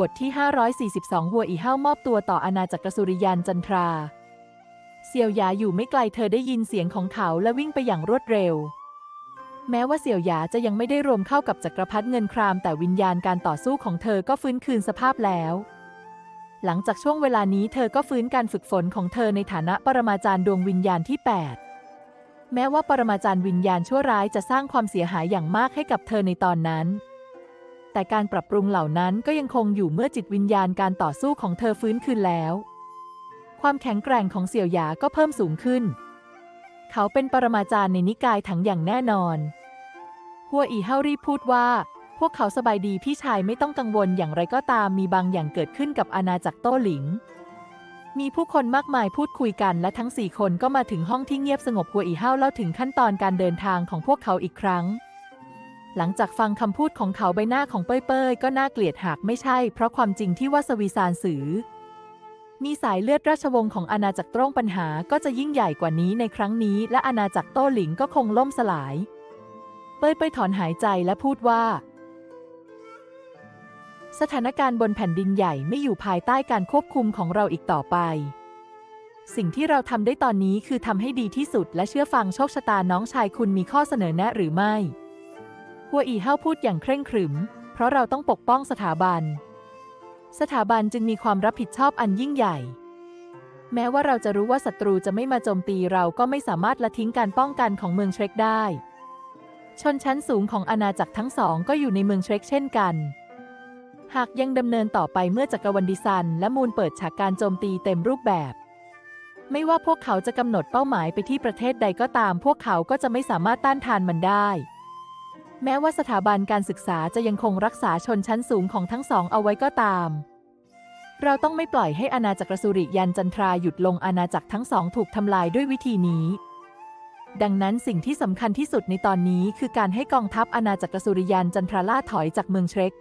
บทที่ 542 หัวอีเฮ้ามอบตัวต่ออาณาจักรสุริยันจันทรา เซียวหยาอยู่ไม่ไกลเธอได้ยินเสียงของเขาและวิ่งไปอย่างรวดเร็ว แม้ว่าเสี่ยวหยาจะยังไม่ได้รวมเข้ากับจักรพรรดิเงินคราม แต่วิญญาณการต่อสู้ของเธอก็ฟื้นคืนสภาพแล้ว หลังจากช่วงเวลานี้เธอก็ฟื้นการฝึกฝนของเธอในฐานะปรมาจารย์ดวงวิญญาณที่ 8 แม้ว่าปรมาจารย์วิญญาณชั่วร้ายจะสร้างความเสียหายอย่างมากให้กับเธอในตอนนั้น แต่การปรับปรุงเหล่านั้นก็ยังคงอยู่เมื่อจิตวิญญาณการต่อสู้ของเธอฟื้นคืนแล้ว ความแข็งแกร่งของเสี่ยวหยาก็เพิ่มสูงขึ้น เขาเป็นปรมาจารย์ในนิกายถังอย่างแน่นอน หัวอีเฮารีพูดว่า พวกเขาสบายดีพี่ชายไม่ต้องกังวลอย่างไรก็ตามมีบางอย่างเกิดขึ้นกับอาณาจักรโต้หลิง มีผู้คนมากมายพูดคุยกันและทั้งสี่คนก็มาถึงห้องที่เงียบสงบหัวอีเฮาเล่าถึงขั้นตอนการเดินทางของพวกเขาอีกครั้ง หลังจากฟังคำพูดของเขาใบหน้าของเป้ยเป้ยก็น่าเกลียดหากไม่ใช่ เพราะความจริงที่ว่าสวีซานสือ มีสายเลือดราชวงศ์ของอาณาจักรตรงปัญหาก็จะยิ่งใหญ่กว่านี้ในครั้งนี้ และอาณาจักรโต้หลิงก็คงล่มสลาย เป้ยเป้ยถอนหายใจและพูดว่า สถานการณ์บนแผ่นดินใหญ่ไม่อยู่ภายใต้การควบคุมของเราอีกต่อไปสิ่งที่เราทำได้ตอนนี้คือทำให้ดีที่สุดและเชื่อฟังโชคชะตาน้องชายคุณมีข้อเสนอแนะหรือไม่ หัวอีเฮาพูดอย่างเคร่งขรึม เพราะเราต้องปกป้องสถาบัน สถาบันจึงมีความรับผิดชอบอันยิ่งใหญ่ แม้ว่าเราจะรู้ว่าศัตรูจะไม่มาโจมตีเราก็ไม่สามารถละทิ้งการป้องกันของเมืองเทรคได้ ชนชั้นสูงของอาณาจักรทั้งสองก็อยู่ในเมืองเทรคเช่นกันหากยังดำเนินต่อไปเมื่อจักรวรรดิซัน และมูลเปิดฉากการโจมตีเต็มรูปแบบ ไม่ว่าพวกเขาจะกำหนดเป้าหมายไปที่ประเทศใดก็ตาม พวกเขาก็จะไม่สามารถต้านทานมันได้ แม้ว่าสถาบันการศึกษาจะยังคงรักษาชนชั้นสูงของทั้งสองเอาไว้ก็ตาม เราต้องไม่ปล่อยให้อาณาจักรสุริยันจันทราหยุดลงอาณาจักรทั้งสองถูกทำลายด้วยวิธีนี้ ดังนั้นสิ่งที่สำคัญที่สุดในตอนนี้คือการให้กองทัพอาณาจักรสุริยันจันทราล่าถอยจากเมืองเทรค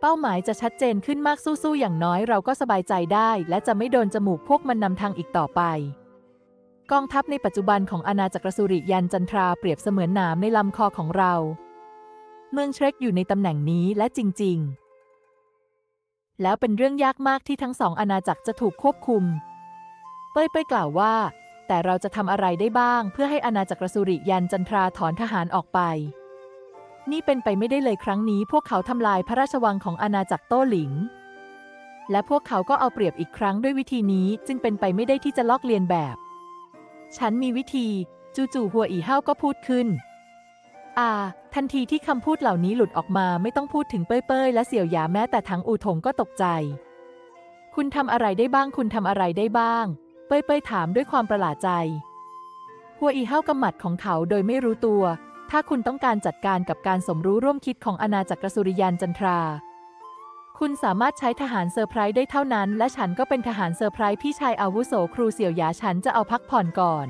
เป้าหมายจะชัดเจนขึ้นมากสู้ๆอย่างน้อยเราก็สบายใจได้ และจะไม่โดนจมูกพวกมันนำทางอีกต่อไป กองทัพในปัจจุบันของอาณาจักรสุริยันจันทราเปรียบเสมือนหนามในลำคอของเรา เมืองเทรคอยู่ในตำแหน่งนี้และจริง ๆ แล้วเป็นเรื่องยากมากที่ทั้งสองอาณาจักรจะถูกควบคุม เป้ยเป้ยกล่าวว่า แต่เราจะทำอะไรได้บ้าง เพื่อให้อาณาจักรสุริยันจันทราถอนทหารออกไป นี่เป็นไปไม่ได้เลยครั้งนี้ พวกเขาทำลายพระราชวังของอาณาจักรโต้หลิง และพวกเขาก็เอาเปรียบอีกครั้งด้วยวิธีนี้จึงเป็นไปไม่ได้ที่จะลอกเลียนแบบ ฉันมีวิธี จู่ๆหัวอีเฮ้าก็พูดขึ้น อ่า ทันทีที่คำพูดเหล่านี้หลุดออกมาไม่ต้องพูดถึงเป้ยเป้ยและเสี่ยวหยาแม้แต่ทั้งอูถงก็ตกใจ คุณทำอะไรได้บ้างคุณทำอะไรได้บ้าง เป้ยเป้ยถามด้วยความประหลาดใจ หัวอีเฮ้ากำหมัดของเขาโดยไม่รู้ตัว ถ้าคุณต้องการจัดการกับการสมรู้ร่วมคิดของอาณาจักรสุริยันจันทรา คุณสามารถใช้ทหารเซอร์ไพรส์ได้เท่านั้น และฉันก็เป็นทหารเซอร์ไพรส์พี่ชายอาวุโสครูเสี่ยวหยาฉันจะเอาพักผ่อนก่อน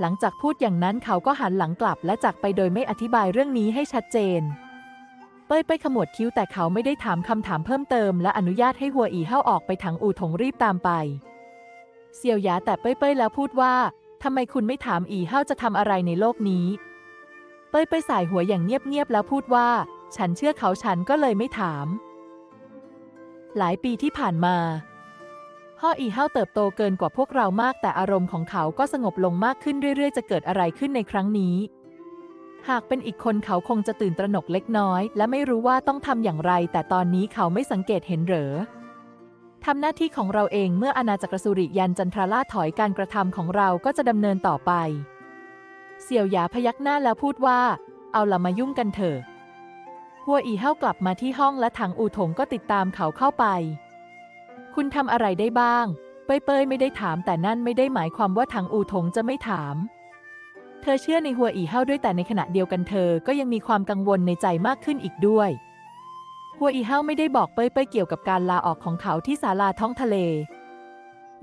หลังจากพูดอย่างนั้นเขาก็หันหลังกลับและจากไปโดยไม่อธิบายเรื่องนี้ให้ชัดเจน เป้ยไปขมวดคิ้วแต่เขาไม่ได้ถามคำถามเพิ่มเติม และอนุญาตให้หัวอีเฮ้าออกไปถังอู่ถงรีบตามไป เสี่ยวหยาแต่เป้ยเป้ยแล้วพูดว่าทำไมคุณไม่ถามอีเฮ้าจะทำอะไรในโลกนี้ เป้ยไปสายหัวอย่างเงียบๆแล้วพูดว่า ฉันเชื่อเขาฉันก็เลยไม่ถาม หลายปีที่ผ่านมาฮ่ออีเฮาเติบโตเกินกว่าพวกเรามากแต่อารมณ์ของเขาก็สงบลงมากขึ้นเรื่อยๆ จะเกิดอะไรขึ้นในครั้งนี้ หากเป็นอีกคนเขาคงจะตื่นตระหนกเล็กน้อย และไม่รู้ว่าต้องทำอย่างไร แต่ตอนนี้เขาไม่สังเกตเห็นเหรอทำหน้าที่ของเราเองเมื่ออาณาจักรสุริยันจันทราล่าถอยการกระทำของเราก็จะดำเนินต่อไป เสี่ยวหยาพยักหน้าแล้วพูดว่า เอาละมายุ่งกันเถอะ หัวอีเฮ้ากลับมาที่ห้องและถังอู่ถงก็ติดตามเขาเข้าไป คุณทำอะไรได้บ้าง เป้ยเป้ยไม่ได้ถามแต่นั่นไม่ได้หมายความว่าถังอู่ถงจะไม่ถาม เธอเชื่อในหัวอีเฮ้าด้วยแต่ในขณะเดียวกันเธอก็ยังมีความกังวลในใจมากขึ้นอีกด้วยหัวอีเฮาไม่ได้บอกเป้ยเป้ยเกี่ยวกับการลาออกของเขาที่ศาลาท้องทะเล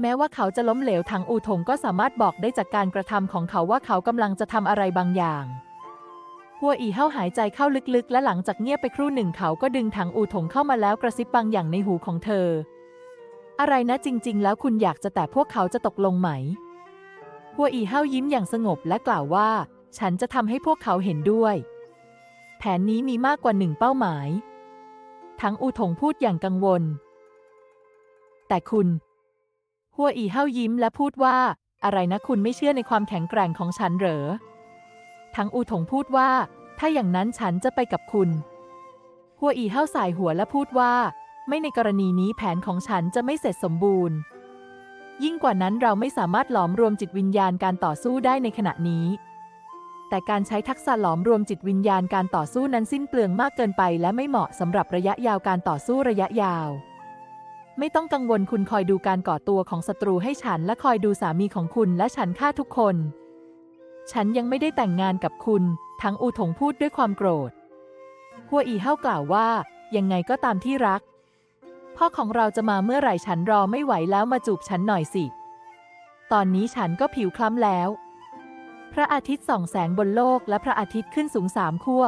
แม้ว่าเขาจะล้มเหลวถังอู่ถงก็สามารถบอกได้จากการกระทำของเขาว่าเขากำลังจะทำอะไรบางอย่าง หัวอีเฮ้าหายใจเข้าลึกๆ และหลังจากเงียบไปครู่หนึ่งเขาก็ดึงถังอูถงเข้ามาแล้วกระซิบบางอย่างในหูของเธอ อะไรนะจริง ๆ แล้วคุณอยากจะแต่พวกเขาจะตกลงไหม หัวอีเฮ้ายิ้มอย่างสงบและกล่าวว่า ฉันจะทำให้พวกเขาเห็นด้วย แผนนี้มีมากกว่าหนึ่งเป้าหมาย ทั้งอูถงพูดอย่างกังวล แต่คุณหัวอีเฮายิ้มและพูดว่า อะไรนะคุณไม่เชื่อในความแข็งแกร่งของฉันเหรอ ทั้งอูถงพูดว่า ถ้าอย่างนั้นฉันจะไปกับคุณ หัวอีเฮาสายหัวและพูดว่า ไม่ในกรณีนี้แผนของฉันจะไม่เสร็จสมบูรณ์ ยิ่งกว่านั้นเราไม่สามารถหลอมรวมจิตวิญญาณการต่อสู้ได้ในขณะนี้ แต่การใช้ทักษะหลอมรวมจิตวิญญาณการต่อสู้นั้นสิ้นเปลืองมากเกินไปและไม่เหมาะสำหรับระยะยาวการต่อสู้ระยะยาวไม่ต้องกังวลคุณคอยดูการก่อตัวของศัตรูให้ฉันและคอยดูสามีของคุณและฉันฆ่าทุกคน ฉันยังไม่ได้แต่งงานกับคุณ ทั้งอูถงพูดด้วยความโกรธ หัวอีเฮากล่าวว่า ยังไงก็ตามที่รัก พ่อของเราจะมาเมื่อไหร่ฉันรอไม่ไหวแล้วมาจูบฉันหน่อยสิ ตอนนี้ฉันก็ผิวคล้ำแล้ว พระอาทิตย์ส่องแสงบนโลกและพระอาทิตย์ขึ้นสูงสามขั้ว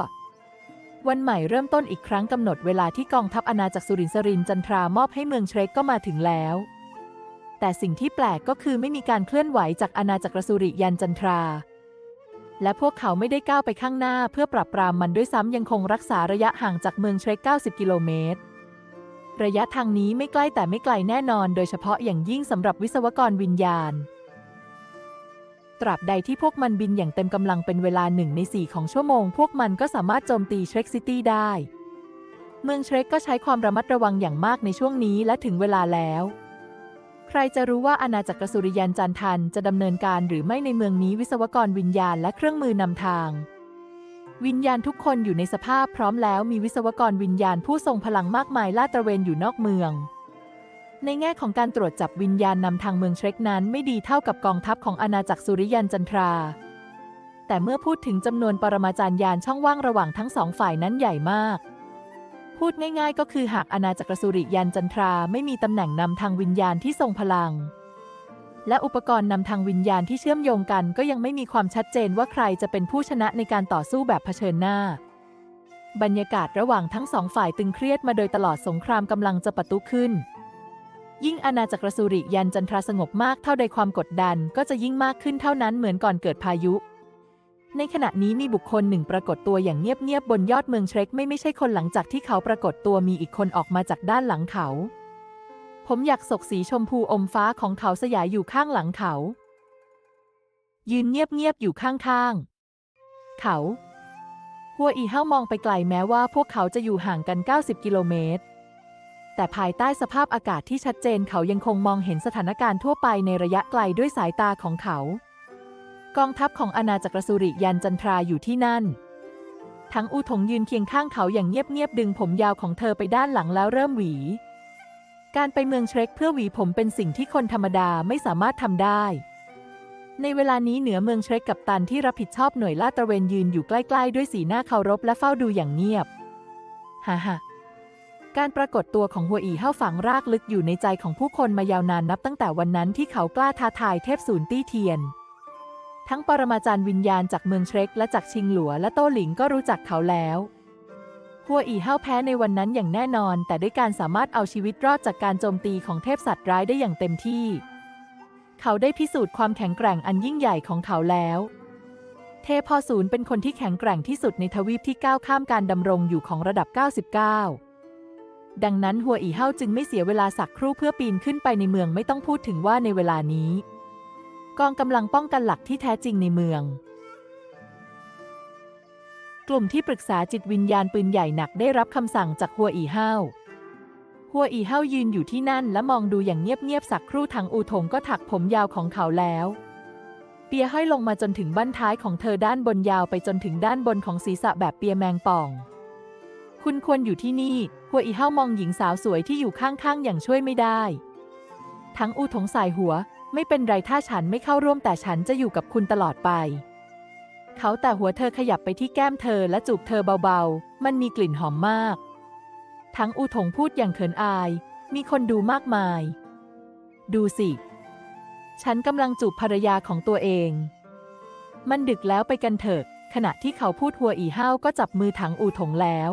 วันใหม่เริ่มต้นอีกครั้งกำหนดเวลาที่กองทัพอาณาจักรสุรินทรินจันทรามอบให้เมืองเชรกก็มาถึงแล้วแต่สิ่งที่แปลกก็คือไม่มีการเคลื่อนไหวจากอาณาจักรสุริยันจันทรา และพวกเขาไม่ได้ก้าวไปข้างหน้าเพื่อปรับปรามมันด้วยซ้ำยังคงรักษาระยะห่างจากเมืองเชรก90 กิโลเมตร ระยะทางนี้ไม่ใกล้แต่ไม่ไกลแน่นอน โดยเฉพาะอย่างยิ่งสำหรับวิศวกรวิญญาณ ตราบใดที่พวกมันบินอย่างเต็มกำลังเป็นเวลาหนึ่งในสี่ของชั่วโมง พวกมันก็สามารถโจมตีเชรกซิตี้ได้ เมืองเชรกก็ใช้ความระมัดระวังอย่างมากในช่วงนี้และถึงเวลาแล้ว ใครจะรู้ว่าอาณาจักรสุริยันจันทันจะดำเนินการหรือไม่ในเมืองนี้วิศวกรวิญญาณและเครื่องมือนำทาง วิญญาณทุกคนอยู่ในสภาพพร้อมแล้วมีวิศวกรวิญญาณผู้ทรงพลังมากมายลาดตระเวนอยู่นอกเมือง ในแง่ของการตรวจจับวิญญาณนำทางเมืองเชรกนั้นไม่ดีเท่ากับกองทัพของอาณาจักรสุริยันจันทรา แต่เมื่อพูดถึงจำนวนปรมาจารย์ยานช่องว่างระหว่างทั้งสองฝ่ายนั้นใหญ่มาก พูดง่ายๆ ก็คือหากอาณาจักรสุริยันจันทราไม่มีตำแหน่งนำทางวิญญาณที่ทรงพลัง และอุปกรณ์นำทางวิญญาณที่เชื่อมโยงกันก็ยังไม่มีความชัดเจนว่าใครจะเป็นผู้ชนะในการต่อสู้แบบเผชิญหน้า บรรยากาศระหว่างทั้งสองฝ่ายตึงเครียดมาโดยตลอดสงครามกำลังจะปะทุขึ้น ยิ่งอาณาจักรสุริยันจันทราสงบมากเท่าใดความกดดันก็จะยิ่งมากขึ้นเท่านั้นเหมือนก่อนเกิดพายุ ในขณะนี้มีบุคคลหนึ่งปรากฏตัวอย่างเงียบๆบนยอดเมืองเชรกไม่ไม่ใช่คนหลังจากที่เขาปรากฏตัวมีอีกคนออกมาจากด้านหลังเขา ผมอยากศกสีชมพูอมฟ้าของเขาสยายอยู่ข้างหลังเขา ยืนเงียบๆอยู่ข้างๆ เขา หัวอีเฮ้ามองไปไกลแม้ว่าพวกเขาจะอยู่ห่างกัน 90 กิโลเมตร แต่ภายใต้สภาพอากาศที่ชัดเจนเขายังคงมองเห็นสถานการณ์ทั่วไปในระยะไกลด้วยสายตาของเขา กองทัพของอาณาจักรสุริยันจันทราอยู่ที่นั่น ทั้งอูถงยืนเคียงข้างเขาอย่างเงียบๆดึงผมยาวของเธอไปด้านหลังแล้วเริ่มหวี การไปเมืองเชรกเพื่อหวีผมเป็นสิ่งที่คนธรรมดาไม่สามารถทำได้ ในเวลานี้เหนือเมืองเชรกกับตันที่รับผิดชอบหน่วยลาดตระเวนยืนอยู่ใกล้ๆ ด้วยสีหน้าเคารพและเฝ้าดูอย่างเงียบฮ่าฮ่าการปรากฏตัวของหัวอีเฮ้าฝังรากลึกอยู่ในใจของผู้คนมายาวนานนับตั้งแต่วันนั้นที่เขากล้าท้าทายเทพศูนย์ตี้เทียน ทั้งปรมาจารย์วิญญาณจากเมืองเชรกและจากชิงหลัวและโต้หลิงก็รู้จักเขาแล้วหัวอีเฮาแพ้ในวันนั้นอย่างแน่นอน แต่ด้วยการสามารถเอาชีวิตรอดจากการโจมตีของเทพสัตว์ร้ายได้อย่างเต็มที่ เขาได้พิสูจน์ความแข็งแกร่งอันยิ่งใหญ่ของเขาแล้ว เทพพอศูนย์เป็นคนที่แข็งแกร่งที่สุดในทวีปที่ก้าวข้ามการดำรงอยู่ของระดับ 99 ดังนั้นหัวอีเฮาจึงไม่เสียเวลาสักครู่เพื่อปีนขึ้นไปในเมืองไม่ต้องพูดถึงว่าในเวลานี้ กองกำลังป้องกันหลักที่แท้จริงในเมือง กลุ่มที่ปรึกษาจิตวิญญาณปืนใหญ่หนักได้รับคำสั่งจากหัวอีเฮาหัวอีเฮายืนอยู่ที่นั่นและมองดูอย่างเงียบๆสักครู่ทางอูถงก็ถักผมยาวของเขาแล้ว เปียห้อยลงมาจนถึงบั้นท้ายของเธอด้านบนยาวไปจนถึงด้านบนของศีรษะแบบเปียแมงป่อง คุณควรอยู่ที่นี่ หัวอีเฮามองหญิงสาวสวยที่อยู่ข้างๆอย่างช่วยไม่ได้ ทั้งอูถงสายหัว ไม่เป็นไรถ้าฉันไม่เข้าร่วมแต่ฉันจะอยู่กับคุณตลอดไป เขาแต่หัวเธอขยับไปที่แก้มเธอและจูบเธอเบาๆ มันมีกลิ่นหอมมาก ทั้งอูถงพูดอย่างเขินอาย มีคนดูมากมาย ดูสิ ฉันกำลังจูบภรรยาของตัวเอง มันดึกแล้วไปกันเถอะ ขณะที่เขาพูดหัวอีห้าวก็จับมือถังอูถงแล้ว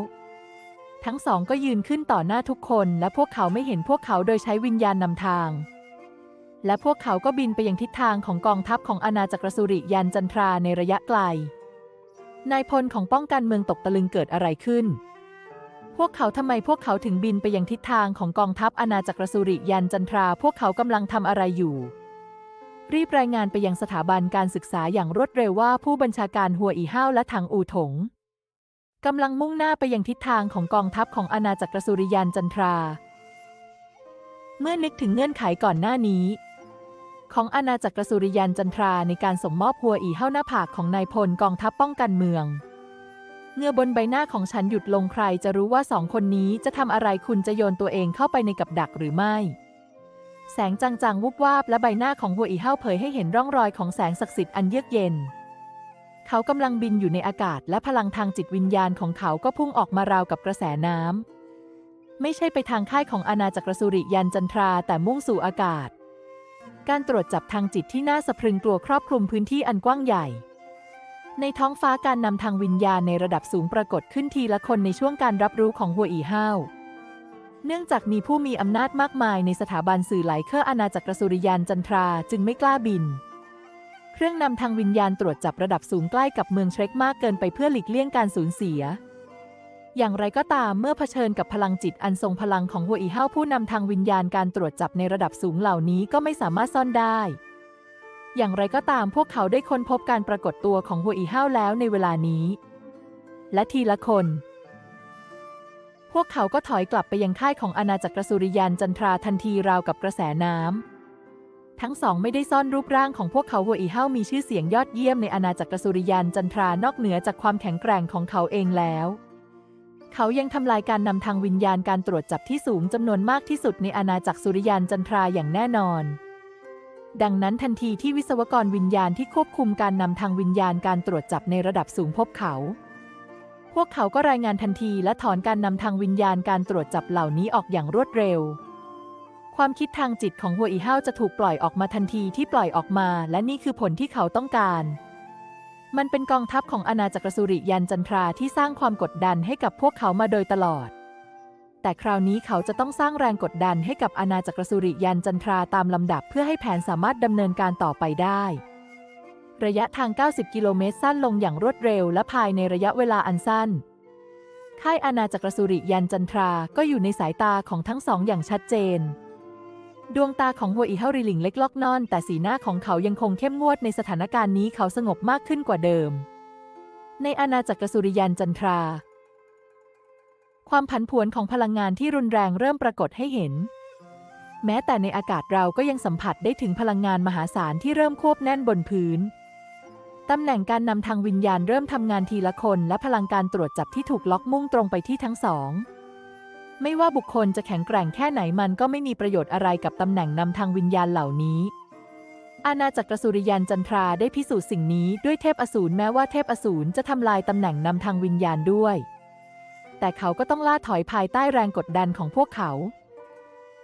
ทั้งสองก็ยืนขึ้นต่อหน้าทุกคนและพวกเขาไม่เห็นพวกเขาโดยใช้วิญญาณนำทาง และพวกเขาก็บินไปยังทิศทางของกองทัพของอาณาจักรสุริยันจันทราในระยะไกล นายพลของป้องกันเมืองตกตะลึงเกิดอะไรขึ้น พวกเขาทำไมพวกเขาถึงบินไปยังทิศทางของกองทัพอาณาจักรสุริยันจันทรา พวกเขากำลังทำอะไรอยู่ รีบรายงานไปยังสถาบันการศึกษาอย่างรวดเร็วว่าผู้บัญชาการหัวอีห้าวและถังอูถงกำลังมุ่งหน้าไปยังทิศทางของกองทัพของอาณาจักรสุริยันจันทรา เมื่อนึกถึงเงื่อนไขก่อนหน้านี้ ของอาณาจักรสุริยันจันทราในการส่งมอบหัวอีเฮ้าหน้าผากของนายพลกองทัพป้องกันเมืองเงื่อบนใบหน้าของฉันหยุดลงใครจะรู้ว่าสองคนนี้จะทำอะไรคุณจะโยนตัวเองเข้าไปในกับดักหรือไม่ แสงจางๆวุบวาบและใบหน้าของหัวอีเฮ้าเผยให้เห็นร่องรอยของแสงศักดิ์สิทธิ์อันเยือกเย็น เขากำลังบินอยู่ในอากาศและพลังทางจิตวิญญาณของเขาก็พุ่งออกมาราวกับกระแสน้ำไม่ใช่ไปทางค่ายของอาณาจักรสุริยันจันทราแต่มุ่งสู่อากาศ การตรวจจับทางจิตที่น่าสะพรึงกลัวครอบคลุมพื้นที่อันกว้างใหญ่ ในท้องฟ้าการนำทางวิญญาณในระดับสูงปรากฏขึ้นทีละคนในช่วงการรับรู้ของหัวอีห้าวเนื่องจากมีผู้มีอำนาจมากมายในสถาบันสื่อไหลเครืออาณาจักรสุริยันจันทราจึงไม่กล้าบิน เครื่องนำทางวิญญาณตรวจจับระดับสูงใกล้กับเมืองเทรคมากเกินไปเพื่อหลีกเลี่ยงการสูญเสีย อย่างไรก็ตามเมื่อเผชิญกับพลังจิตอันทรงพลังของหัวอีเฮาผู้นำทางวิญญาณการตรวจจับในระดับสูงเหล่านี้ก็ไม่สามารถซ่อนได้ อย่างไรก็ตามพวกเขาได้ค้นพบการปรากฏตัวของหัวอีเฮาแล้วในเวลานี้ และทีละคน พวกเขาก็ถอยกลับไปยังค่ายของอาณาจักรสุริยันจันทราทันทีราวกับกระแสน้ำทั้งสองไม่ได้ซ่อนรูปร่างของพวกเขาหัวอีเฮามีชื่อเสียงยอดเยี่ยมในอาณาจักรสุริยันจันทรานอกเหนือจากความแข็งแกร่งของเขาเองแล้ว เขายังทำลายการนำทางวิญญาณการตรวจจับที่สูงจำนวนมากที่สุดในอาณาจักรสุริยันจันทราอย่างแน่นอน ดังนั้นทันทีที่วิศวกรวิญญาณที่ควบคุมการนำทางวิญญาณการตรวจจับในระดับสูงพบเขา พวกเขาก็รายงานทันทีและถอนการนำทางวิญญาณการตรวจจับเหล่านี้ออกอย่างรวดเร็ว ความคิดทางจิตของหัวอีเฮ้าจะถูกปล่อยออกมาทันทีที่ปล่อยออกมา และนี่คือผลที่เขาต้องการ มันเป็นกองทัพของอาณาจักรสุริยันจันทราที่สร้างความกดดันให้กับพวกเขามาโดยตลอด แต่คราวนี้เขาจะต้องสร้างแรงกดดันให้กับอาณาจักรสุริยันจันทราตามลำดับเพื่อให้แผนสามารถดำเนินการต่อไปได้ ระยะทาง 90 กิโลเมตรสั้นลงอย่างรวดเร็วและภายในระยะเวลาอันสั้น ค่ายอาณาจักรสุริยันจันทราก็อยู่ในสายตาของทั้งสองอย่างชัดเจน ดวงตาของหัวอีเฮาริหลิงเล็กลอกนอน แต่สีหน้าของเขายังคงเข้มงวดในสถานการณ์นี้เขาสงบมากขึ้นกว่าเดิม ในอาณาจักรสุริยันจันทรา ความผันผวนของพลังงานที่รุนแรงเริ่มปรากฏให้เห็น แม้แต่ในอากาศเราก็ยังสัมผัสได้ถึงพลังงานมหาศาลที่เริ่มควบแน่นบนพื้นตำแหน่งการนำทางวิญญาณเริ่มทำงานทีละคน และพลังการตรวจจับที่ถูกล็อกมุ่งตรงไปที่ทั้งสอง ไม่ว่าบุคคลจะแข็งแกร่งแค่ไหนมันก็ไม่มีประโยชน์อะไรกับตำแหน่งนำทางวิญญาณเหล่านี้ อาณาจักรสุริยันจันทราได้พิสูจน์สิ่งนี้ด้วยเทพอสูรแม้ว่าเทพอสูรจะทำลายตำแหน่งนำทางวิญญาณด้วย แต่เขาก็ต้องล่าถอยภายใต้แรงกดดันของพวกเขา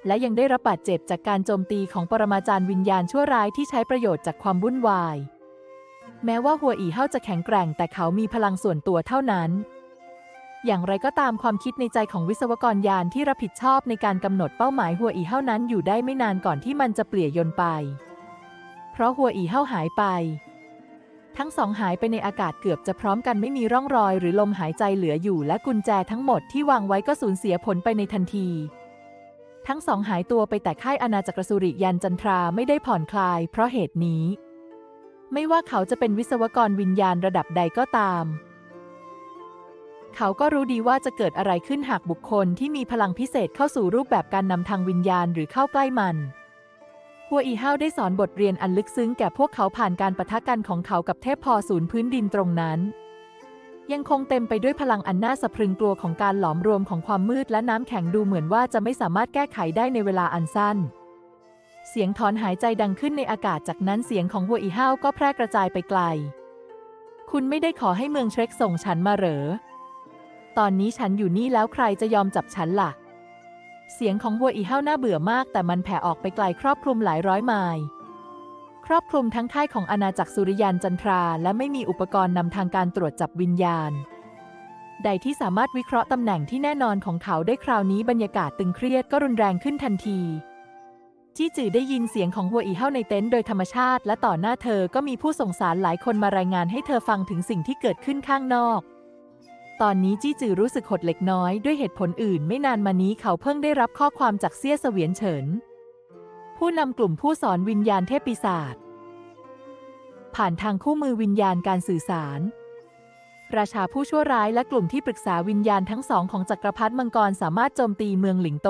และยังได้รับบาดเจ็บจากการโจมตีของปรมาจารย์วิญญาณชั่วร้ายที่ใช้ประโยชน์จากความวุ่นวาย แม้ว่าหัวอีเฮาจะแข็งแกร่งแต่เขามีพลังส่วนตัวเท่านั้น อย่างไรก็ตามความคิดในใจของวิศวกรยานที่รับผิดชอบในการกำหนดเป้าหมายหัวอีเฮานั้นอยู่ได้ไม่นานก่อนที่มันจะเปลี่ยยนไป เพราะหัวอีเฮาหายไป ทั้งสองหายไปในอากาศเกือบจะพร้อมกันไม่มีร่องรอยหรือลมหายใจเหลืออยู่และกุญแจทั้งหมดที่วางไว้ก็สูญเสียผลไปในทันที ทั้งสองหายตัวไปแต่ค่ายอาณาจักรสุริยันจันทราไม่ได้ผ่อนคลาย เพราะเหตุนี้ ไม่ว่าเขาจะเป็นวิศวกรวิญญาณระดับใดก็ตาม เขาก็รู้ดีว่าจะเกิดอะไรขึ้นหากบุคคลที่มีพลังพิเศษเข้าสู่รูปแบบการนำทางวิญญาณหรือเข้าใกล้มันหัวอีเฮาได้สอนบทเรียนอันลึกซึ้งแก่พวกเขาผ่านการปะทะกันของเขากับเทพพอศูนย์พื้นดินตรงนั้น ยังคงเต็มไปด้วยพลังอันน่าสะพรึงกลัวของการหลอมรวมของความมืดและน้ำแข็งดูเหมือนว่าจะไม่สามารถแก้ไขได้ในเวลาอันสั้น เสียงถอนหายใจดังขึ้นในอากาศจากนั้นเสียงของหัวอีเฮาก็แพร่กระจายไปไกล คุณไม่ได้ขอให้เมืองเทรคส่งฉันมาเหรอ ตอนนี้ฉันอยู่นี่แล้วใครจะยอมจับฉันล่ะ เสียงของวัวอีเฮ้าน่าเบื่อมาก แต่มันแผ่ออกไปไกลครอบคลุมหลายร้อยไมล์ครอบคลุมทั้งค่ายของอาณาจักรสุริยันจันทรา และไม่มีอุปกรณ์นำทางการตรวจจับวิญญาณ ใดที่สามารถวิเคราะห์ตำแหน่งที่แน่นอนของเขาได้คราวนี้บรรยากาศตึงเครียดก็รุนแรงขึ้นทันที จี้จือได้ยินเสียงของหัวอีเฮ้าในเต็นท์โดยธรรมชาติ และต่อหน้าเธอก็มีผู้ส่งสารหลายคนมารายงานให้เธอฟังถึงสิ่งที่เกิดขึ้นข้างนอก ตอนนี้จี้จือรู้สึกหดเล็กน้อยด้วยเหตุผลอื่น ไม่นานมานี้เขาเพิ่งได้รับข้อความจากเซี่ยเสวียนเฉิน ผู้นำกลุ่มผู้สอนวิญญาณเทพปีศาจผ่านทางคู่มือวิญญาณการสื่อสาร ราชาผู้ชั่วร้ายและกลุ่มที่ปรึกษาวิญญาณทั้งสองของจักรพรรดิมังกรสามารถโจมตีเมืองหลิงโต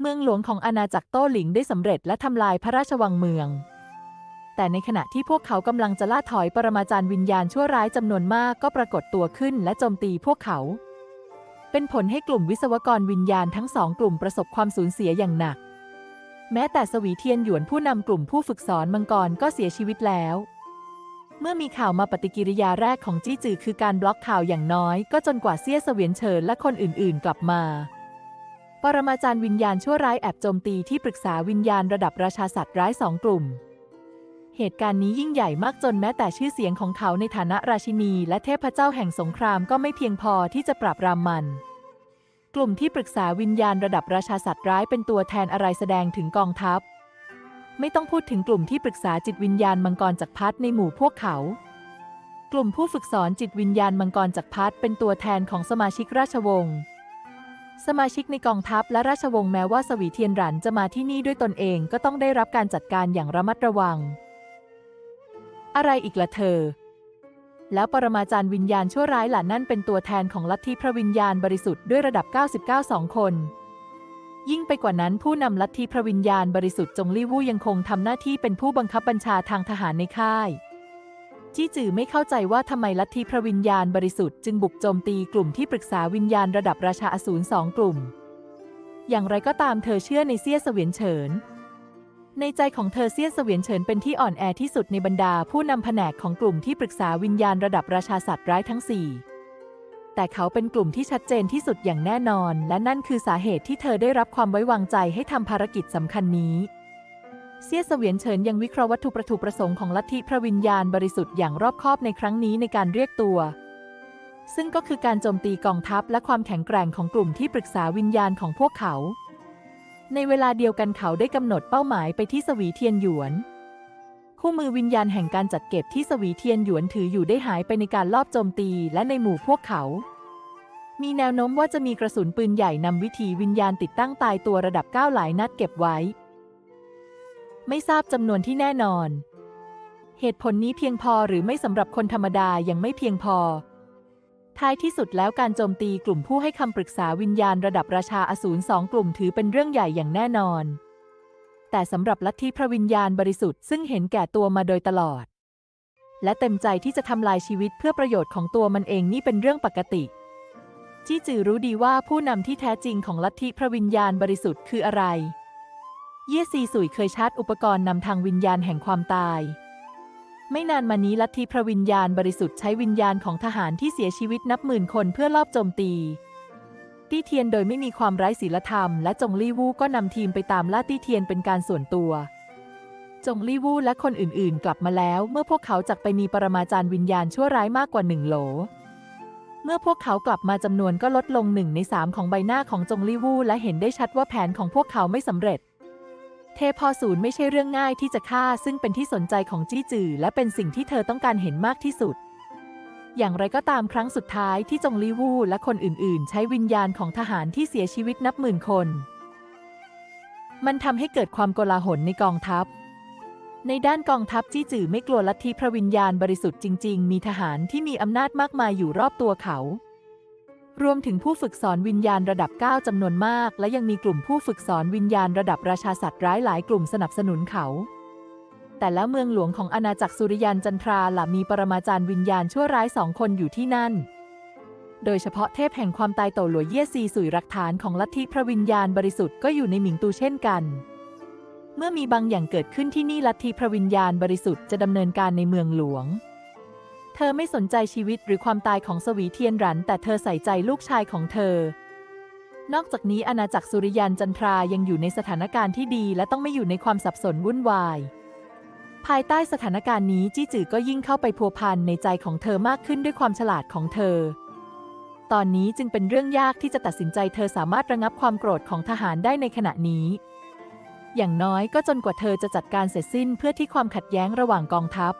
เมืองหลวงของอาณาจักรโต้หลิงได้สำเร็จและทำลายพระราชวังเมือง แต่ในขณะที่พวกเขากำลังจะล่าถอยปรมาจารย์วิญญาณชั่วร้ายจำนวนมากก็ปรากฏตัวขึ้นและโจมตีพวกเขา เป็นผลให้กลุ่มวิศวกรวิญญาณทั้งสองกลุ่มประสบความสูญเสียอย่างหนัก แม้แต่สวีเทียนหยวนผู้นำกลุ่มผู้ฝึกสอนมังกรก็เสียชีวิตแล้ว เมื่อมีข่าวมาปฏิกิริยาแรกของจี้จือคือการบล็อกข่าวอย่างน้อย ก็จนกว่าเซี่ยเสวียนเฉินและคนอื่น ๆ กลับมาปรมาจารย์วิญญาณชั่วร้ายแอบโจมตีที่ปรึกษาวิญญาณระดับราชาสัตว์ร้ายสองกลุ่ม เหตุการณ์นี้ยิ่งใหญ่มากจนแม้แต่ชื่อเสียงของเขาในฐานะราชินี และเทพเจ้าแห่งสงครามก็ไม่เพียงพอที่จะปราบรามมัน กลุ่มที่ปรึกษาวิญญาณระดับราชาสัตว์ร้ายเป็นตัวแทนอะไรแสดงถึงกองทัพ ไม่ต้องพูดถึงกลุ่มที่ปรึกษาจิตวิญญาณมังกรจักรพรรดิในหมู่พวกเขา กลุ่มผู้ฝึกสอนจิตวิญญาณมังกรจักรพรรดิเป็นตัวแทนของสมาชิกราชวงศ์สมาชิกในกองทัพและราชวงศ์แม้ว่าสวีเทียนหรันจะมาที่นี่ด้วยตนเองก็ต้องได้รับการจัดการอย่างระมัดระวัง อะไรอีกละเธอ แล้วปรมาจารย์วิญญาณชั่วร้ายหล่ะนั่นเป็นตัวแทนของลัทธิพระวิญญาณบริสุทธิ์ด้วยระดับ 99 สองคน ยิ่งไปกว่านั้นผู้นำลัทธิพระวิญญาณบริสุทธิ์จงลี่วู่ยังคงทำหน้าที่เป็นผู้บังคับบัญชาทางทหารในค่ายจี้จือไม่เข้าใจว่าทำไมลัทธิพระวิญญาณบริสุทธิ์จึงบุกโจมตีกลุ่มที่ปรึกษาวิญญาณระดับราชาอสูรสองกลุ่ม อย่างไรก็ตามเธอเชื่อในเซี่ยเสวียนเฉิน ในใจของเธอเซียเสวียนเฉินเป็นที่อ่อนแอที่สุดในบรรดาผู้นำแผนกของกลุ่มที่ปรึกษาวิญญาณระดับราชาสัตว์ร้ายทั้งสี่แต่เขาเป็นกลุ่มที่ชัดเจนที่สุดอย่างแน่นอน และนั่นคือสาเหตุที่เธอได้รับความไว้วางใจให้ทำภารกิจสำคัญนี้ เซียเสวียนเฉินยังวิเคราะห์วัตถุประถูประสงค์ของลัทธิพระวิญญาณบริสุทธิ์อย่างรอบคอบในครั้งนี้ในการเรียกตัว ซึ่งก็คือการโจมตีกองทัพและความแข็งแกร่งของกลุ่มที่ปรึกษาวิญญาณของพวกเขา ในเวลาเดียวกันเขาได้กำหนดเป้าหมายไปที่สวีเทียนหยวน คู่มือวิญญาณแห่งการจัดเก็บที่สวีเทียนหยวนถืออยู่ได้หายไปในการลอบโจมตีและในหมู่พวกเขา มีแนวโน้มว่าจะมีกระสุนปืนใหญ่นำวิธีวิญญาณติดตั้งตายตัวระดับเก้าหลายนัดเก็บไว้ ไม่ทราบจำนวนที่แน่นอน เหตุผลนี้เพียงพอหรือไม่สำหรับคนธรรมดายังไม่เพียงพอ ท้ายที่สุดแล้วการโจมตีกลุ่มผู้ให้คำปรึกษาวิญญาณระดับราชาอสูรสองกลุ่มถือเป็นเรื่องใหญ่อย่างแน่นอน แต่สำหรับลัทธิพระวิญญาณบริสุทธิ์ซึ่งเห็นแก่ตัวมาโดยตลอด และเต็มใจที่จะทำลายชีวิตเพื่อประโยชน์ของตัวมันเองนี่เป็นเรื่องปกติจี้จือรู้ดีว่าผู้นำที่แท้จริงของลัทธิพระวิญญาณบริสุทธิ์คืออะไร เย่ซีสุยเคยชาร์จอุปกรณ์นำทางวิญญาณแห่งความตาย ไม่นานมานี้ลัทธิพระวิญญาณบริสุทธิ์ใช้วิญญาณของทหารที่เสียชีวิตนับหมื่นคนเพื่อลอบโจมตี ตี้เทียนโดยไม่มีความไร้ศีลธรรม และจงลี่วู่ก็นำทีมไปตามล่าตี้เทียนเป็นการส่วนตัว จงลี่วู่และคนอื่นๆ กลับมาแล้วเมื่อพวกเขาจักไปมีปรมาจารย์วิญญาณชั่วร้ายมากกว่าหนึ่งโหล เมื่อพวกเขากลับมาจำนวนก็ลดลงหนึ่งในสามของใบหน้าของจงลี่วู่และเห็นได้ชัดว่าแผนของพวกเขาไม่สำเร็จ เทพอสูรไม่ใช่เรื่องง่ายที่จะฆ่าซึ่งเป็นที่สนใจของจี้จือ และเป็นสิ่งที่เธอต้องการเห็นมากที่สุด อย่างไรก็ตามครั้งสุดท้ายที่จงลีวูและคนอื่น ๆ ใช้วิญญาณของทหารที่เสียชีวิตนับหมื่นคน มันทำให้เกิดความโกลาหลในกองทัพ ในด้านกองทัพจี้จือไม่กลัวลัทธิพระวิญญาณบริสุทธิ์จริง ๆ มีทหารที่มีอำนาจมากมายอยู่รอบตัวเขา รวมถึงผู้ฝึกสอนวิญญาณระดับ 9จำนวนมาก และยังมีกลุ่มผู้ฝึกสอนวิญญาณระดับราชาสัตว์ร้ายหลายกลุ่มสนับสนุนเขา แต่แล้วเมืองหลวงของอาณาจักรสุริยันจันทราล่ะมีปรมาจารย์วิญญาณชั่วร้ายสองคนอยู่ที่นั่น โดยเฉพาะเทพแห่งความตายโตหลัวเย่ซีสุยรักฐานของลัทธิพระวิญญาณบริสุทธิ์ก็อยู่ในหมิงตูเช่นกัน เมื่อมีบางอย่างเกิดขึ้นที่นี่ลัทธิพระวิญญาณบริสุทธิ์จะดำเนินการในเมืองหลวง เธอไม่สนใจชีวิตหรือความตายของสวีเทียนหรัน แต่เธอใส่ใจลูกชายของเธอ นอกจากนี้อาณาจักรสุริยันจันทรายังอยู่ในสถานการณ์ที่ดี และต้องไม่อยู่ในความสับสนวุ่นวาย ภายใต้สถานการณ์นี้จี้จือก็ยิ่งเข้าไปพัวพันในใจของเธอมากขึ้นด้วยความฉลาดของเธอ ตอนนี้จึงเป็นเรื่องยากที่จะตัดสินใจเธอสามารถระงับความโกรธของทหารได้ในขณะนี้ อย่างน้อยก็จนกว่าเธอจะจัดการเสร็จสิ้นเพื่อที่ความขัดแย้งระหว่างกองทัพ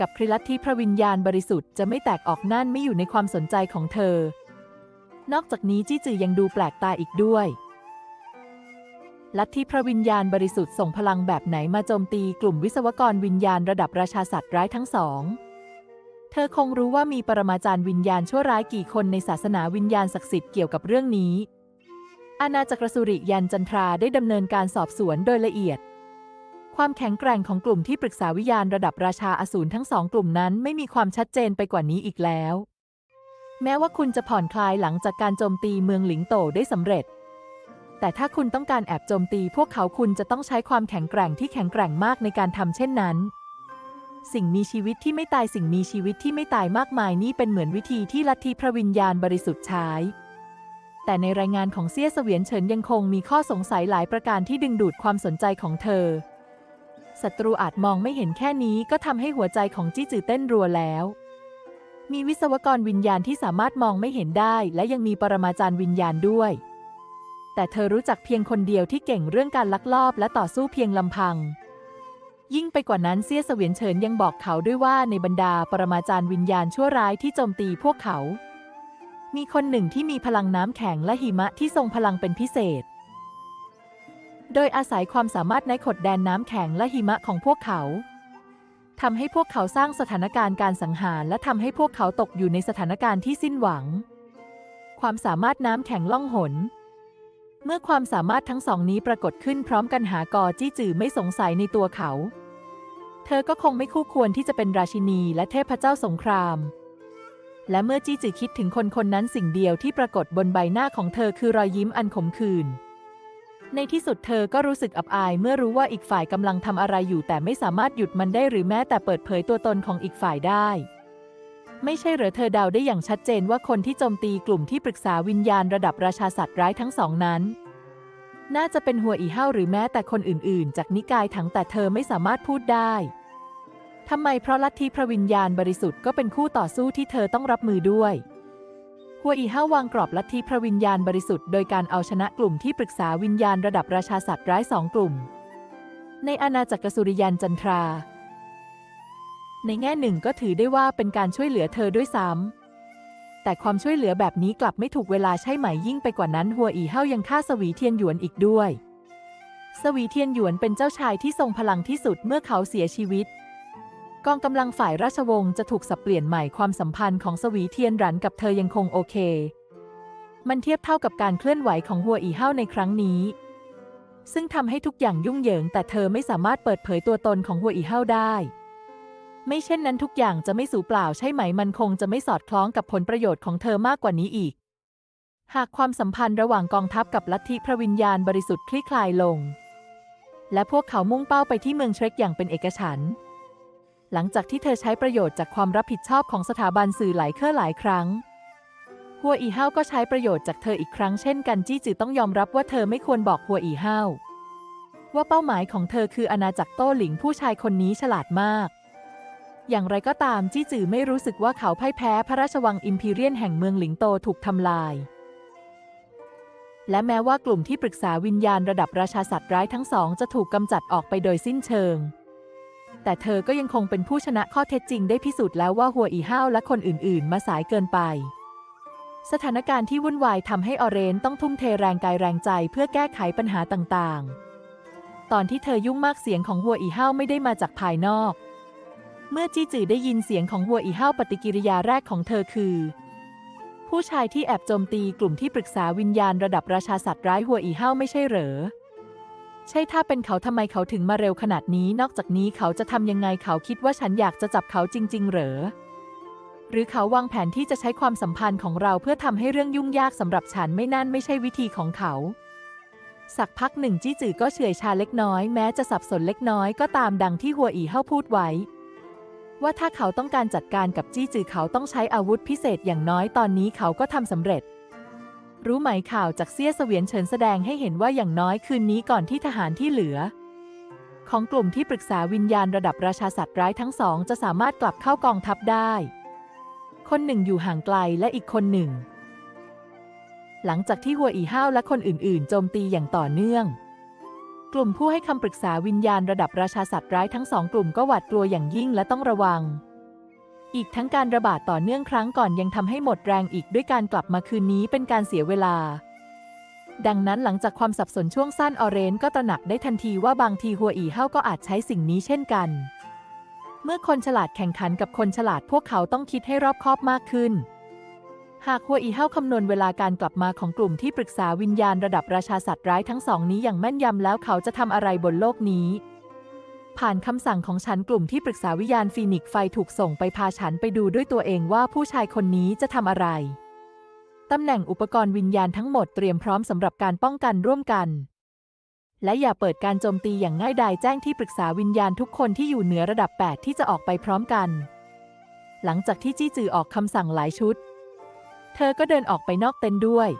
กับคริลัตทธิพระวิญญาณบริสุทธิ์จะไม่แตกออกนั่นไม่อยู่ในความสนใจของเธอ นอกจากนี้จี้จือยังดูแปลกตาอีกด้วย ลัทธิพระวิญญาณบริสุทธิ์ส่งพลังแบบไหนมาโจมตีกลุ่มวิศวกรวิญญาณระดับราชาสัตว์ร้ายทั้งสอง เธอคงรู้ว่ามีปรมาจารย์วิญญาณชั่วร้ายกี่คนในศาสนาวิญญาณศักดิ์สิทธิ์เกี่ยวกับเรื่องนี้อาณาจักรสุริยันจันทราได้ดำเนินการสอบสวนโดยละเอียด ความแข็งแกร่งของกลุ่มที่ปรึกษาวิญญาณระดับราชาอสูรทั้งสองกลุ่มนั้นไม่มีความชัดเจนไปกว่านี้อีกแล้ว แม้ว่าคุณจะผ่อนคลายหลังจากการโจมตีเมืองหลิงโตได้สำเร็จ แต่ถ้าคุณต้องการแอบโจมตี พวกเขาคุณจะต้องใช้ความแข็งแกร่งที่แข็งแกร่งมากในการทำเช่นนั้น สิ่งมีชีวิตที่ไม่ตายสิ่งมีชีวิตที่ไม่ตายมากมายนี่เป็นเหมือนวิธีที่ลัทธิพระวิญญาณบริสุทธิ์ใช้แต่ในรายงานของเซี่ยเสวียนเฉินยังคงมีข้อสงสัยหลายประการที่ดึงดูดความสนใจของเธอ ศัตรูอาจมองไม่เห็นแค่นี้ก็ทำให้หัวใจของจี้จือเต้นรัวแล้ว มีวิศวกรวิญญาณที่สามารถมองไม่เห็นได้ และยังมีปรมาจารย์วิญญาณด้วย แต่เธอรู้จักเพียงคนเดียวที่เก่งเรื่องการลักลอบและต่อสู้เพียงลำพัง ยิ่งไปกว่านั้นเซี่ยเสวียนเฉินยังบอกเขาด้วยว่าในบรรดาปรมาจารย์วิญญาณชั่วร้ายที่โจมตีพวกเขา มีคนหนึ่งที่มีพลังน้ำแข็งและหิมะที่ทรงพลังเป็นพิเศษ โดยอาศัยความสามารถในขดแดนน้ำแข็งและหิมะของพวกเขาทำให้พวกเขาสร้างสถานการณ์การสังหาร และทำให้พวกเขาตกอยู่ในสถานการณ์ที่สิ้นหวัง ความสามารถน้ำแข็งล่องหน เมื่อความสามารถทั้งสองนี้ปรากฏขึ้นพร้อมกันหากอจี้จือไม่สงสัยในตัวเขา เธอก็คงไม่คู่ควรที่จะเป็นราชินีและเทพเจ้าสงคราม และเมื่อจี้จือคิดถึงคนคนนั้นสิ่งเดียวที่ปรากฏบนใบหน้าของเธอคือรอยยิ้มอันขมขื่น ในที่สุดเธอก็รู้สึกอับอายเมื่อรู้ว่าอีกฝ่ายกำลังทำอะไรอยู่แต่ไม่สามารถหยุดมันได้หรือแม้แต่เปิดเผยตัวตนของอีกฝ่ายได้ ไม่ใช่เหรอเธอเดาได้อย่างชัดเจนว่าคนที่โจมตีกลุ่มที่ปรึกษาวิญญาณระดับราชาสัตว์ร้ายทั้งสองนั้น น่าจะเป็นหัวอีเห้าหรือแม้แต่คนอื่น ๆ จากนิกายถังแต่เธอไม่สามารถพูดได้ทำไมเพราะลัทธิพระวิญญาณบริสุทธิ์ก็เป็นคู่ต่อสู้ที่เธอต้องรับมือด้วย หัวอีห้าวางกรอบลัทธิพระวิญญาณบริสุทธิ์โดยการเอาชนะกลุ่มที่ปรึกษาวิญญาณระดับราชาสัตว์ร้ายสองกลุ่ม ในอาณาจักรสุริยันจันทรา ในแง่หนึ่งก็ถือได้ว่าเป็นการช่วยเหลือเธอด้วยซ้ำแต่ความช่วยเหลือแบบนี้กลับไม่ถูกเวลาใช่ไหมยิ่งไปกว่านั้นหัวอีเห้ายังฆ่าสวีเทียนหยวนอีกด้วย สวีเทียนหยวนเป็นเจ้าชายที่ทรงพลังที่สุดเมื่อเขาเสียชีวิต กองกำลังฝ่ายราชวงศ์จะถูกสับเปลี่ยนใหม่ความสัมพันธ์ของสวีเทียนหรันกับเธอยังคงโอเค มันเทียบเท่ากับการเคลื่อนไหวของหัวอีเห้าในครั้งนี้ ซึ่งทำให้ทุกอย่างยุ่งเหยิง แต่เธอไม่สามารถเปิดเผยตัวตนของหัวอีเห้าได้ ไม่เช่นนั้นทุกอย่างจะไม่สูญเปล่าใช่ไหมมันคงจะไม่สอดคล้องกับผลประโยชน์ของเธอมากกว่านี้อีก หากความสัมพันธ์ระหว่างกองทัพกับลัทธิพระวิญญาณบริสุทธิ์คลี่คลายลง และพวกเขามุ่งเป้าไปที่เมืองเทรคอย่างเป็นเอกฉันท์ หลังจากที่เธอใช้ประโยชน์จากความรับผิดชอบของสถาบันสื่อหลายเครือหลายครั้ง หัวอีเฮาก็ใช้ประโยชน์จากเธออีกครั้งเช่นกันจี้จือต้องยอมรับว่าเธอไม่ควรบอกหัวอีเฮาว่าเป้าหมายของเธอคืออาณาจักรโต้หลิงผู้ชายคนนี้ฉลาดมาก อย่างไรก็ตามจี้จือไม่รู้สึกว่าเขาพ่ายแพ้พระราชวังอิมพีเรียนแห่งเมืองหลิงโตถูกทำลาย และแม้ว่ากลุ่มที่ปรึกษาวิญญาณระดับราชาสัตว์ร้ายทั้งสองจะถูกกำจัดออกไปโดยสิ้นเชิง แต่เธอก็ยังคงเป็นผู้ชนะข้อเท็จจริงได้พิสูจน์แล้วว่าหัวอีห้าวและคนอื่นๆ มาสายเกินไป สถานการณ์ที่วุ่นวายทำให้ออเรนต้องทุ่มเทแรงกายแรงใจเพื่อแก้ไขปัญหาต่างๆ ตอนที่เธอยุ่งมากเสียงของหัวอีห้าวไม่ได้มาจากภายนอก เมื่อจี้จือได้ยินเสียงของหัวอีห้าวปฏิกิริยาแรกของเธอคือ ผู้ชายที่แอบโจมตีกลุ่มที่ปรึกษาวิญญาณระดับราชาสัตว์ร้ายหัวอีห้าวไม่ใช่เหรอ ใช่ถ้าเป็นเขาทำไมเขาถึงมาเร็วขนาดนี้ นอกจากนี้เขาจะทำยังไงเขาคิดว่าฉันอยากจะจับเขาจริง ๆ เหรอ หรือเขาวางแผนที่จะใช้ความสัมพันธ์ของเราเพื่อทำให้เรื่องยุ่งยากสำหรับฉันไม่นั่นไม่ใช่วิธีของเขา สักพักหนึ่งจี้จือก็เฉื่อยชาเล็กน้อยแม้จะสับสนเล็กน้อยก็ตามดังที่หัวอีเฮาพูดไว้ ว่าถ้าเขาต้องการจัดการกับจี้จือเขาต้องใช้อาวุธพิเศษอย่างน้อยตอนนี้เขาก็ทำสำเร็จ รู้ไหมข่าวจากเซี่ยเสวียนเฉินแสดงให้เห็นว่าอย่างน้อยคืนนี้ก่อนที่ทหารที่เหลือ ของกลุ่มที่ปรึกษาวิญญาณระดับราชาสัตว์ร้ายทั้งสอง จะสามารถกลับเข้ากองทัพได้ คนหนึ่งอยู่ห่างไกลและอีกคนหนึ่ง หลังจากที่หัวอีห้าวและคนอื่นๆ โจมตีอย่างต่อเนื่อง กลุ่มผู้ให้คำปรึกษาวิญญาณระดับราชาสัตว์ร้ายทั้งสองกลุ่มก็หวาดกลัวอย่างยิ่งและต้องระวัง อีกทั้งการระบาดต่อเนื่องครั้งก่อนยังทำให้หมดแรงอีกด้วยการกลับมาคืนนี้เป็นการเสียเวลา ดังนั้นหลังจากความสับสนช่วงสั้นออเรนก็ตระหนักได้ทันทีว่าบางทีหัวอีเฮาก็อาจใช้สิ่งนี้เช่นกัน เมื่อคนฉลาดแข่งขันกับคนฉลาดพวกเขาต้องคิดให้รอบคอบมากขึ้น หากหัวอีเฮาคำนวณเวลาการกลับมาของกลุ่มที่ปรึกษาวิญญาณระดับราชาสัตว์ร้ายทั้งสองนี้อย่างแม่นยำแล้วเขาจะทำอะไรบนโลกนี้ ผ่านคำสั่งของฉันกลุ่มที่ปรึกษาวิญญาณฟีนิกซ์ไฟถูกส่งไปพาฉันไปดูด้วยตัวเองว่าผู้ชายคนนี้จะทำอะไร ตำแหน่งอุปกรณ์วิญญาณทั้งหมดเตรียมพร้อมสำหรับการป้องกันร่วมกัน และอย่าเปิดการโจมตีอย่างง่ายดายแจ้งที่ปรึกษาวิญญาณทุกคนที่อยู่เหนือระดับ 8 ที่จะออกไปพร้อมกัน หลังจากที่จี้จือออกคำสั่งหลายชุด เธอก็เดินออกไปนอกเต็นท์ด้วย